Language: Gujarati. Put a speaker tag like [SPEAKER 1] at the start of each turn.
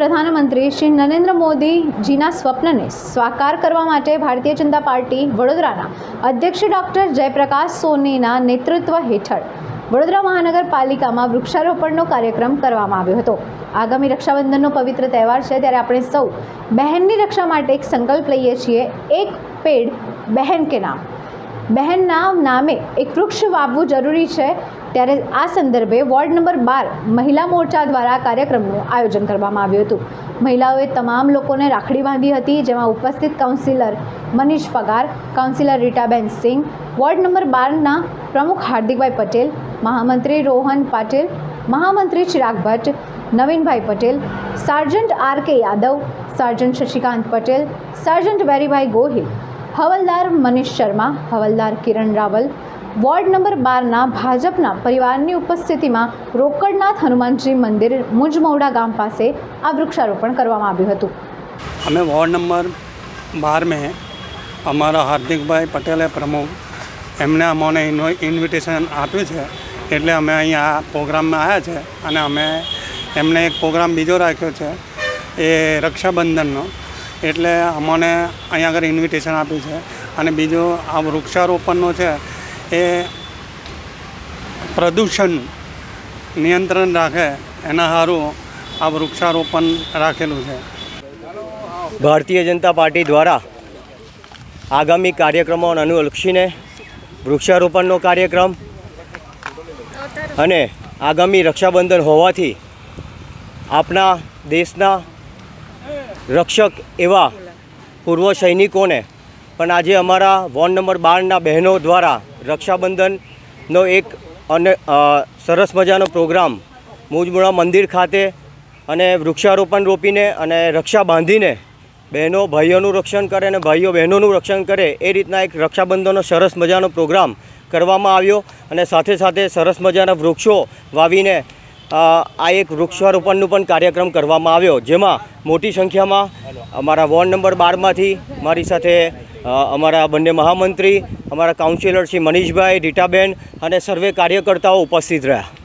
[SPEAKER 1] પ્રધાનમંત્રી શ્રી નરેન્દ્ર મોદીજીના સ્વપ્નને સ્વાકાર કરવા માટે ભારતીય જનતા પાર્ટી વડોદરાના અધ્યક્ષ ડૉક્ટર જયપ્રકાશ સોનીના નેતૃત્વ હેઠળ વડોદરા મહાનગરપાલિકામાં વૃક્ષારોપણનો કાર્યક્રમ કરવામાં આવ્યો હતો. આગામી રક્ષાબંધનનો પવિત્ર તહેવાર છે ત્યારે આપણે સૌ બહેનની રક્ષા માટે એક સંકલ્પ લઈએ છીએ. એક પેડ બહેન કે નામ. બહેનના નામે એક વૃક્ષ વાવવું જરૂરી છે. ત્યારે આ સંદર્ભે વોર્ડ નંબર બાર મહિલા મોરચા દ્વારા કાર્યક્રમનું આયોજન કરવામાં આવ્યું હતું. મહિલાઓએ તમામ લોકોને રાખડી બાંધી હતી, જેમાં ઉપસ્થિત કાઉન્સિલર મનીષ પગાર, કાઉન્સિલર રીટાબેન સિંહ વોર્ડ નંબર બારના પ્રમુખ હાર્દિકભાઈ પટેલ, મહામંત્રી રોહન પાટીલ, મહામંત્રી Chirag Bhatt, Navinbhai Patel, sergeant R K Yadav, sergeant Shashikant Patel, sergeant વેરીભાઈ Gohil, હવલદાર મનીષ શર્મા, હવલદાર કિરણ રાવલ વોર્ડ નંબર બારના ભાજપના પરિવારની ઉપસ્થિતિમાં રોકડનાથ હનુમાનજી મંદિર મુજમૌડા ગામ પાસે આ વૃક્ષારોપણ કરવામાં આવ્યું હતું.
[SPEAKER 2] અમે વોર્ડ નંબર બાર મેં અમારા હાર્દિકભાઈ પટેલે પ્રમુખ એમને અમને ઇન્વ- ઇન્વિટેશન આપ્યું છે. એટલે અમે અહીંયા પ્રોગ્રામમાં આવ્યા છે અને અમે એમને એક પ્રોગ્રામ બીજો રાખ્યો છે એ રક્ષાબંધનનો. એટલે અમને અહીંયા આગળ ઇન્વિટેશન આપ્યું છે અને બીજો આ વૃક્ષારોપણનો છે એ પ્રદૂષણ નિયંત્રણ રાખે, એના સારું આ વૃક્ષારોપણ રાખેલું છે.
[SPEAKER 3] ભારતીય જનતા પાર્ટી દ્વારા આગામી કાર્યક્રમોને અનુલક્ષીને વૃક્ષારોપણનો કાર્યક્રમ અને આગામી રક્ષાબંધન હોવાથી આપણા દેશના રક્ષક એવા પૂર્વ સૈનિકોને પણ આજે અમારા વોર્ડ નંબર બારના બહેનો દ્વારા રક્ષાબંધનનો એક અને સરસ મજાનો પ્રોગ્રામ મુજમુણા મંદિર ખાતે અને વૃક્ષારોપણ રોપીને અને રક્ષા બાંધીને બહેનો ભાઈઓનું રક્ષણ કરે અને ભાઈઓ બહેનોનું રક્ષણ કરે એ રીતના એક રક્ષાબંધનનો સરસ મજાનો પ્રોગ્રામ કરવામાં આવ્યો અને સાથે સાથે સરસ મજાના વૃક્ષો વાવીને આ એક વૃક્ષારોપણનું પણ કાર્યક્રમ કરવામાં આવ્યો. જેમાં મોટી સંખ્યામાં અમારા વોર્ડ નંબર બારમાંથી મારી સાથે અમારા બંને મહામંત્રી અમારા કાઉન્સિલર શ્રી મનીષભાઈ રીટાબેન અને સર્વે કાર્યકર્તાઓ ઉપસ્થિત રહ્યા.